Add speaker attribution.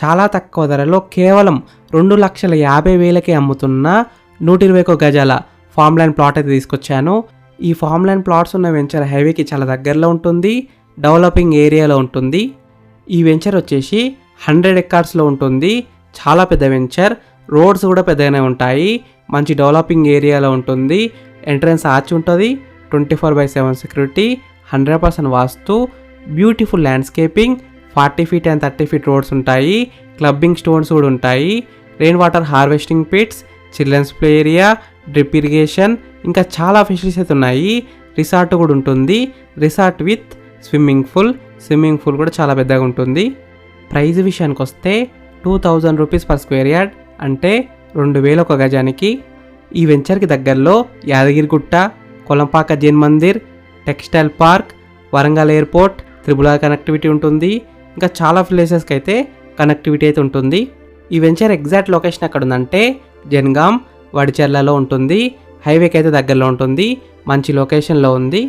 Speaker 1: చాలా తక్కువ ధరలో కేవలం రెండు లక్షల యాభై వేలకే అమ్ముతున్న నూట ఇరవై ఒక గజాల ఫామ్ ల్యాండ్ ప్లాట్ అయితే తీసుకొచ్చాను. ఈ ఫామ్ ల్యాండ్ ప్లాట్స్ ఉన్న వెంచర్ హైవేకి చాలా దగ్గరలో ఉంటుంది డెవలపింగ్ ఏరియాలో ఉంటుంది. ఈ వెంచర్ వచ్చేసి హండ్రెడ్ ఎకార్స్లో ఉంటుంది. చాలా పెద్ద వెంచర్ రోడ్స్ కూడా పెద్దగానే ఉంటాయి. మంచి డెవలపింగ్ ఏరియాలో ఉంటుంది. ఎంట్రన్స్ ఆర్చ్ ఉంటుంది twenty four by seven security hundred percent vastu beautiful landscaping forty feet and thirty feet roads ఉంటాయి క్లబ్బింగ్ స్టోన్స్ కూడా ఉంటాయి rain water harvesting pits children's play area drip irrigation ఇంకా చాలా ఫెసిలిటీస్ అయితే ఉన్నాయి. రిసార్ట్ కూడా ఉంటుంది. Resort with swimming pool swimming pool కూడా చాలా పెద్దగా ఉంటుంది. ప్రైజ్ విషయానికి వస్తే two thousand rupees per square yard అంటే రెండు వేల ఒక గజానికి. ఈ వెంచర్కి దగ్గరలో Yadagirigutta Kolanpaka Jain Mandir textile park Warangal airport triple connectivity ఉంటుంది. ఇంకా చాలా ప్లేసెస్కి అయితే కనెక్టివిటీ అయితే ఉంటుంది. ఈ వెంచర్ ఎగ్జాక్ట్ లొకేషన్ ఎక్కడ ఉందంటే జన్గాం వడిచెర్లలో ఉంటుంది. హైవేకి అయితే దగ్గరలో ఉంటుంది. మంచి లొకేషన్లో ఉంది.